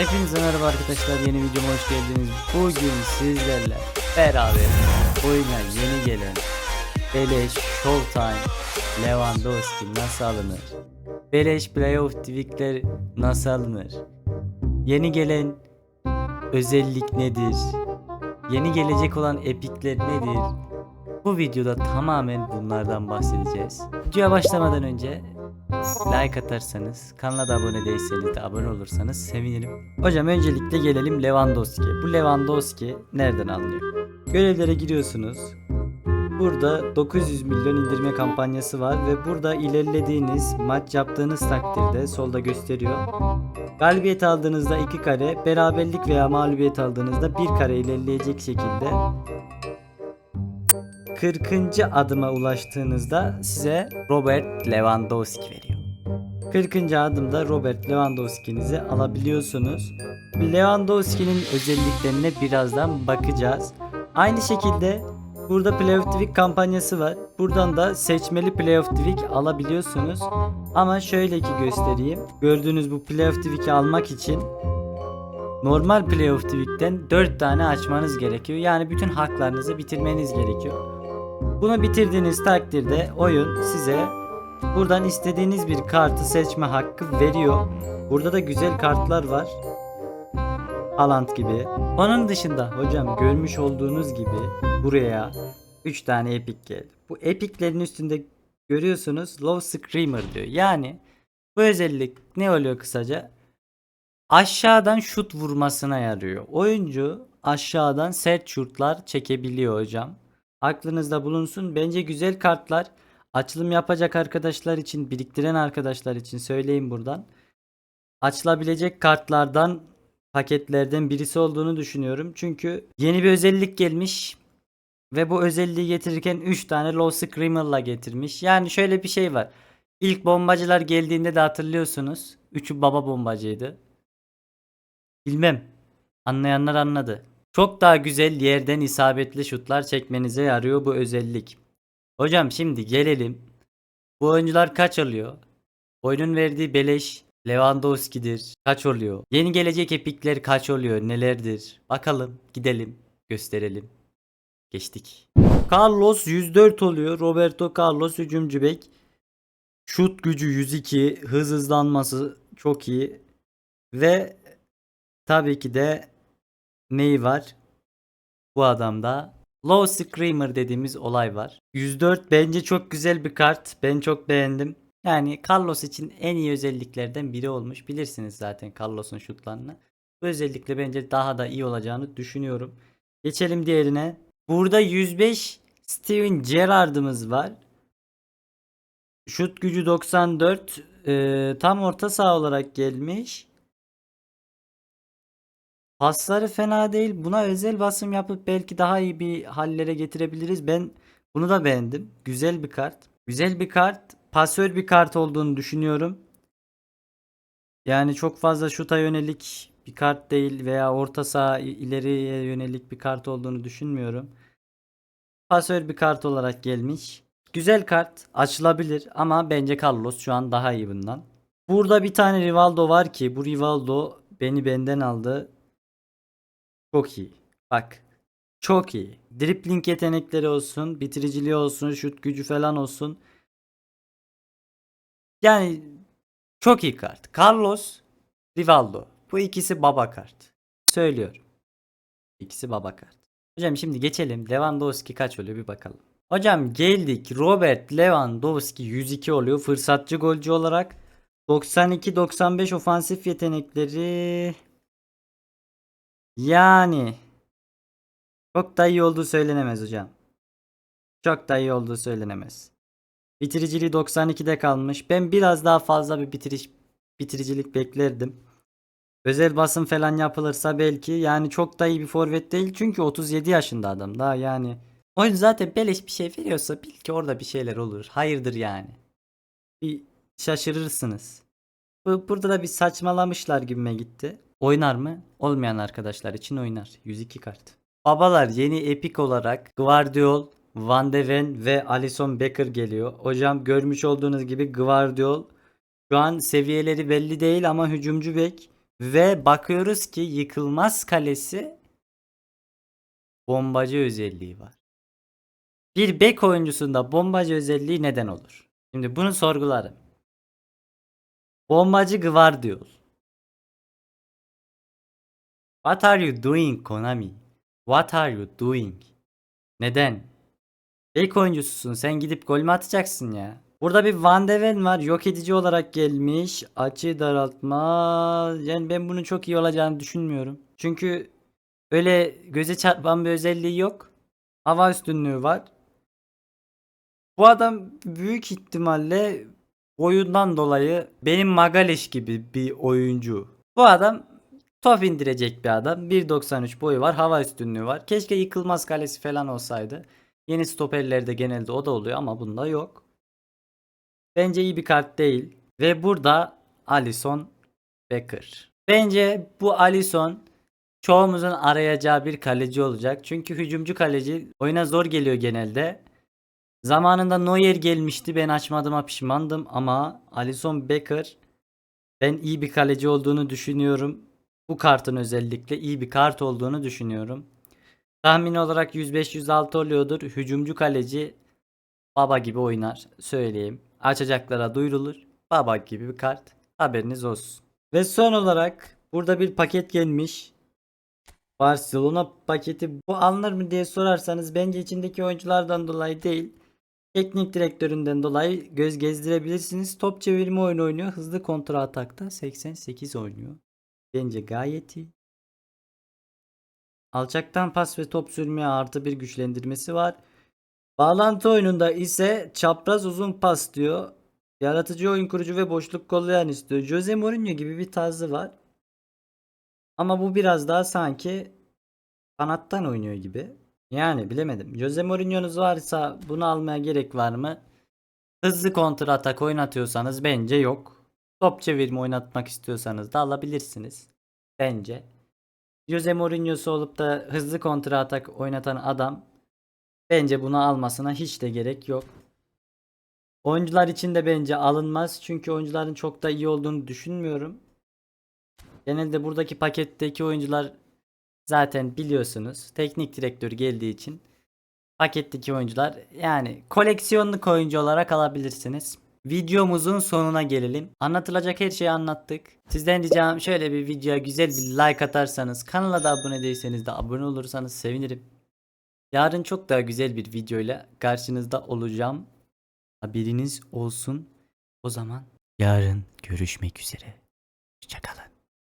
Hepinize merhaba arkadaşlar yeni videoma hoş geldiniz. Bugün sizlerle beraber oyuna yeni gelen Beleş Showtime Lewandowski nasıl alınır? Beleş Playoff Tweakler nasıl alınır? Yeni gelen özellik nedir? Yeni gelecek olan epikler nedir? Bu videoda tamamen bunlardan bahsedeceğiz. Videoya başlamadan önce like atarsanız, kanala da abone değilseniz de abone olursanız sevinirim. Hocam öncelikle gelelim Lewandowski. Bu Lewandowski nereden alınıyor? Görevlere giriyorsunuz. Burada 900 milyon indirme kampanyası var ve burada ilerlediğiniz maç yaptığınız takdirde solda gösteriyor. Galibiyet aldığınızda 2 kare, beraberlik veya mağlubiyet aldığınızda 1 kare ilerleyecek şekilde 40. adıma ulaştığınızda size Robert Lewandowski veriyor. 40. adımda Robert Lewandowski'nizi alabiliyorsunuz. Lewandowski'nin özelliklerine birazdan bakacağız. Aynı şekilde burada Playoff Tweak kampanyası var. Buradan da seçmeli Playoff Tweak alabiliyorsunuz. Ama şöyle ki göstereyim. Gördüğünüz bu Playoff Tweak'i almak için normal Playoff Tweak'ten 4 tane açmanız gerekiyor. Yani bütün haklarınızı bitirmeniz gerekiyor. Bunu bitirdiğiniz takdirde oyun size buradan istediğiniz bir kartı seçme hakkı veriyor. Burada da güzel kartlar var. Haaland gibi. Onun dışında hocam görmüş olduğunuz gibi buraya 3 tane epic geldi. Bu epiklerin üstünde görüyorsunuz Low Screamer diyor. Yani bu özellik ne oluyor kısaca? Aşağıdan şut vurmasına yarıyor. Oyuncu aşağıdan sert şutlar çekebiliyor hocam. Aklınızda bulunsun. Bence güzel kartlar. Açılım yapacak arkadaşlar için, biriktiren arkadaşlar için söyleyeyim buradan. Açılabilecek kartlardan, paketlerden birisi olduğunu düşünüyorum. Çünkü yeni bir özellik gelmiş. Ve bu özelliği getirirken 3 tane Low Screamer'la getirmiş. Yani şöyle bir şey var. İlk bombacılar geldiğinde de hatırlıyorsunuz. Üçü baba bombacıydı. Bilmem. Anlayanlar anladı. Çok daha güzel yerden isabetli şutlar çekmenize yarıyor bu özellik. Hocam şimdi gelelim. Bu oyuncular kaç alıyor? Oyunun verdiği beleş Lewandowski'dir. Kaç oluyor? Yeni gelecek epikler kaç oluyor? Nelerdir? Bakalım, gidelim, gösterelim. Geçtik. Carlos 104 oluyor. Roberto Carlos hücumcu bek. Şut gücü 102, hız hızlanması çok iyi. Ve tabii ki de neyi var? Bu adamda Low Screamer dediğimiz olay var. 104 bence çok güzel bir kart. Ben çok beğendim. Yani Carlos için en iyi özelliklerden biri olmuş. Bilirsiniz zaten Carlos'un şutlarını. Bu özellikle bence daha da iyi olacağını düşünüyorum. Geçelim diğerine. Burada 105 Steven Gerrard'ımız var. Şut gücü 94. Ee, tam orta saha olarak gelmiş. Pasları fena değil. Buna özel basım yapıp belki daha iyi bir hallere getirebiliriz. Ben bunu da beğendim. Güzel bir kart. Güzel bir kart. Pasör bir kart olduğunu düşünüyorum. Yani çok fazla şuta yönelik bir kart değil veya orta saha ileriye yönelik bir kart olduğunu düşünmüyorum. Pasör bir kart olarak gelmiş. Güzel kart. Açılabilir ama bence Carlos şu an daha iyi bundan. Burada bir tane Rivaldo var ki bu Rivaldo beni benden aldı. Çok iyi. Bak. Çok iyi. Dribbling yetenekleri olsun, bitiriciliği olsun, şut gücü falan olsun. Yani çok iyi kart. Carlos, Rivaldo. Bu ikisi baba kart. Söylüyorum. İkisi baba kart. Hocam şimdi geçelim. Lewandowski kaç oluyor bir bakalım. Hocam geldik. Robert Lewandowski 102 oluyor. Fırsatçı golcü olarak. 92-95 ofansif yetenekleri. Yani çok da iyi olduğu söylenemez hocam. Çok da iyi olduğu söylenemez. Bitiriciliği 92'de kalmış. Ben biraz daha fazla bir bitiriş bitiricilik beklerdim. Özel basım falan yapılırsa belki yani çok da iyi bir forvet değil çünkü 37 yaşında adam daha yani. Oyun zaten beleş bir şey veriyorsa bil ki orada bir şeyler olur. Hayırdır yani. Bir şaşırırsınız. Bu, burada da bir saçmalamışlar gibime gitti. Oynar mı? Olmayan arkadaşlar için oynar. 102 kart. Babalar yeni epik olarak Guardiol, Van de Ven ve Alisson Becker geliyor. Hocam görmüş olduğunuz gibi Guardiol şu an seviyeleri belli değil ama hücumcu bek. Ve bakıyoruz ki yıkılmaz kalesi bombacı özelliği var. Bir bek oyuncusunda bombacı özelliği neden olur? Şimdi bunu sorgularım. Bombacı Gvardiol. What are you doing Konami? What are you doing? Neden? Bek oyuncususun sen gidip gol mü atacaksın ya? Burada bir Van de Ven var yok edici olarak gelmiş. Açı daraltma. Yani ben bunun çok iyi olacağını düşünmüyorum. Çünkü öyle göze çarpan bir özelliği yok. Hava üstünlüğü var. Bu adam büyük ihtimalle boyundan dolayı benim Magaleş gibi bir oyuncu. Bu adam top indirecek bir adam. 1.93 boyu var. Hava üstünlüğü var. Keşke yıkılmaz kalesi falan olsaydı. Yeni stoperlerde genelde o da oluyor ama bunda yok. Bence iyi bir kart değil. Ve burada Alisson Becker. Bence bu Alisson çoğumuzun arayacağı bir kaleci olacak. Çünkü hücumcu kaleci oyuna zor geliyor genelde. Zamanında Neuer gelmişti. Ben açmadığıma pişmandım ama Alisson Becker ben iyi bir kaleci olduğunu düşünüyorum. Bu kartın özellikle iyi bir kart olduğunu düşünüyorum. Tahmin olarak 105-106 oluyordur. Hücumcu kaleci baba gibi oynar. Söyleyeyim. Açacaklara duyurulur. Baba gibi bir kart. Haberiniz olsun. Ve son olarak burada bir paket gelmiş. Barcelona paketi bu alınır mı diye sorarsanız bence içindeki oyunculardan dolayı değil. Teknik direktöründen dolayı göz gezdirebilirsiniz. Top çevirme oyunu oynuyor. Hızlı kontra atakta 88 oynuyor. Bence gayet iyi. Alçaktan pas ve top sürmeye artı bir güçlendirmesi var. Bağlantı oyununda ise çapraz uzun pas diyor. Yaratıcı oyun kurucu ve boşluk kollayan istiyor. Jose Mourinho gibi bir tarzı var. Ama bu biraz daha sanki kanattan oynuyor gibi. Yani bilemedim. Jose Mourinho'nuz varsa bunu almaya gerek var mı? Hızlı kontra atak oynatıyorsanız bence yok. Top çevirme oynatmak istiyorsanız da alabilirsiniz. Bence. Jose Mourinho'su olup da hızlı kontra atak oynatan adam bence bunu almasına hiç de gerek yok. Oyuncular için de bence alınmaz. Çünkü oyuncuların çok da iyi olduğunu düşünmüyorum. Genelde buradaki paketteki oyuncular zaten biliyorsunuz. Teknik direktör geldiği için paketteki oyuncular yani koleksiyonluk oyuncu olarak alabilirsiniz. Videomuzun sonuna gelelim. Anlatılacak her şeyi anlattık. Sizden ricam şöyle bir videoya güzel bir like atarsanız, kanala da abone değilseniz de abone olursanız sevinirim. Yarın çok daha güzel bir videoyla karşınızda olacağım. Haberiniz olsun. O zaman yarın görüşmek üzere. Hoşçakalın.